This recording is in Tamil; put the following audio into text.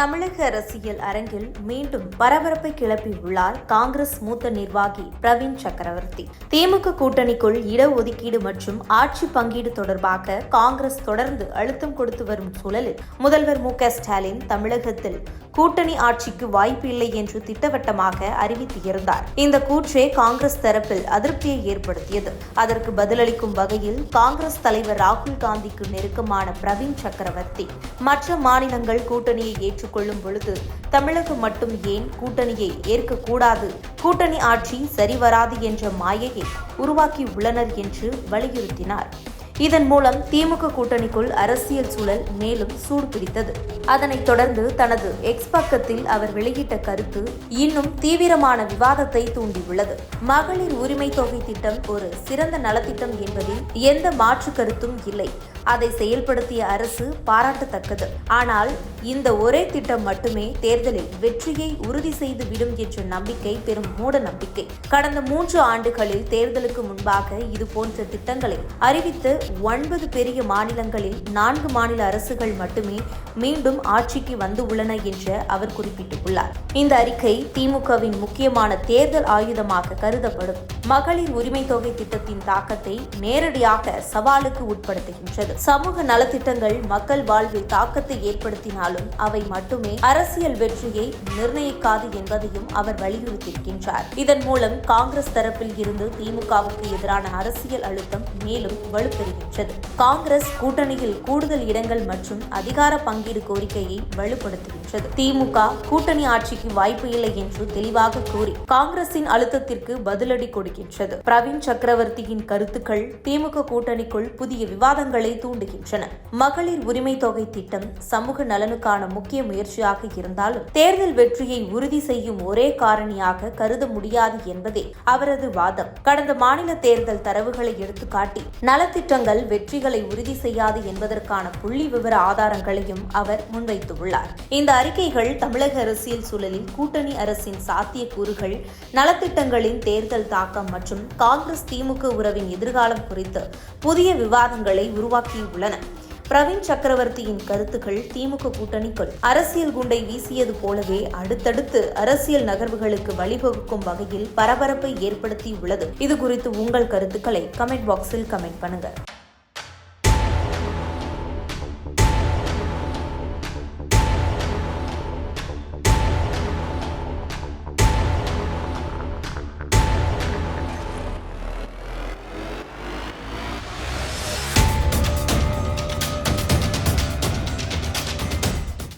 தமிழக அரசியல் அரங்கில் மீண்டும் பரபரப்பை கிளப்பியுள்ளார் காங்கிரஸ் மூத்த நிர்வாகி பிரவீன் சக்கரவர்த்தி. திமுக கூட்டணிக்குள் இடஒதுக்கீடு மற்றும் ஆட்சி பங்கீடு தொடர்பாக காங்கிரஸ் தொடர்ந்து அழுத்தம் கொடுத்து வரும் சூழலில் முதல்வர் மு ஸ்டாலின் தமிழகத்தில் கூட்டணி ஆட்சிக்கு வாய்ப்பு இல்லை என்று திட்டவட்டமாக அறிவித்து இருந்தார் இந்த கூற்றே காங்கிரஸ் தரப்பில் அதிருப்தியை ஏற்படுத்தியது. அதற்கு பதிலளிக்கும் வகையில் காங்கிரஸ் தலைவர் ராகுல் காந்திக்கு நெருக்கமான பிரவீன் சக்கரவர்த்தி. மற்ற மாநிலங்கள் கூட்டணியை ஏற்று ஏற்றுக்கொள்ளும் பொழுது தமிழகம் மட்டும் ஏன் கூட்டணியை ஏற்கக்கூடாது? கூட்டணி ஆட்சி சரிவராது என்ற மாயையை உருவாக்கி உள்ளனர் என்று வலியுறுத்தினார். இதன் மூலம் திமுக கூட்டணிக்குள் அரசியல் சூழல் மேலும் சூடு பிடித்தது அதனைத் தொடர்ந்து தனது எக்ஸ் பக்கத்தில் அவர் வெளியிட்ட கருத்து இன்னும் தீவிரமான விவாதத்தை தூண்டியுள்ளது. மகளிர் உரிமை தொகை திட்டம் ஒரு சிறந்த நலத்திட்டம் என்பதில் எந்த மாற்று கருத்தும் இல்லை. அதை செயல்படுத்திய அரசு பாராட்டத்தக்கது. ஆனால் இந்த ஒரே திட்டம் மட்டுமே தேர்தலில் வெற்றியை உறுதி செய்து விடும் என்ற நம்பிக்கை பெரும் மூட நம்பிக்கை. கடந்த மூன்று ஆண்டுகளில் தேர்தலுக்கு முன்பாக இது போன்ற திட்டங்களை அறிவித்து ஒன்பது பெரிய மாநிலங்களில் நான்கு மாநில அரசுகள் மட்டுமே மீண்டும் ஆட்சிக்கு வந்து உள்ளன என்று அவர் குறிப்பிட்டுள்ளார். இந்த அறிக்கை திமுகவின் முக்கியமான தேர்தல் ஆயுதமாக கருதப்படும். மகளிர் உரிமை தொகை திட்டத்தின் தாக்கத்தை நேரடியாக சவாலுக்கு உட்படுத்துகின்றது. சமூக நலத்திட்டங்கள் மக்கள் வாழ்வில் தாக்கத்தை ஏற்படுத்தினாலும் அவை மட்டுமே அரசியல் வெற்றியை நிர்ணயிக்காது என்பதையும் அவர் வலியுறுத்தியிருக்கின்றார். இதன் மூலம் காங்கிரஸ் தரப்பில் இருந்து திமுகவுக்கு எதிரான அரசியல் அழுத்தம் மேலும் பெற்றது காங்கிரஸ் கூட்டணியில் கூடுதல் இடங்கள் மற்றும் அதிகார பங்கீடு கோரிக்கையை வலுப்படுத்துகின்றது. திமுக கூட்டணி ஆட்சிக்கு வாய்ப்பு இல்லை என்று தெளிவாக கூறி காங்கிரசின் அழுத்தத்திற்கு பதிலடி கொடுக்கின்றது. பிரவீன் சக்கரவர்த்தியின் கருத்துக்கள் திமுக கூட்டணிக்குள் புதிய விவாதங்களை தூண்டுகின்றன. மகளிர் உரிமை தொகை திட்டம் சமூக நலனுக்கான முக்கிய முயற்சியாக இருந்தாலும் தேர்தல் வெற்றியை உறுதி செய்யும் ஒரே காரணியாக கருத முடியாது என்பதே அவரது வாதம். கடந்த மாநில தேர்தல் தரவுகளை எடுத்துக்காட்டி நலத்திட்டங்கள் வெற்றிகளை உறுதி செய்யாது என்பதற்கான புள்ளி விவர ஆதாரங்களையும் அவர் முன்வைத்துள்ளார். இந்த அறிக்கைகள் தமிழக அரசியல் சூழலில் கூட்டணி அரசின் சாத்தியக்கூறுகள் நலத்திட்டங்களின் தேர்தல் தாக்கம் மற்றும் காங்கிரஸ் திமுக உறவின் எதிர்காலம் குறித்து புதிய விவாதங்களை உருவாக்கியுள்ளன. பிரவீன் சக்கரவர்த்தியின் கருத்துக்கள் திமுக கூட்டணிக்குள். அரசியல் குண்டை வீசியது போலவே அடுத்தடுத்து அரசியல் நகர்வுகளுக்கு வழிவகுக்கும் வகையில் பரபரப்பை ஏற்படுத்தியுள்ளது. இது குறித்து உங்கள் கருத்துக்களை கமெண்ட் பாக்ஸில் கமெண்ட் பண்ணுங்க.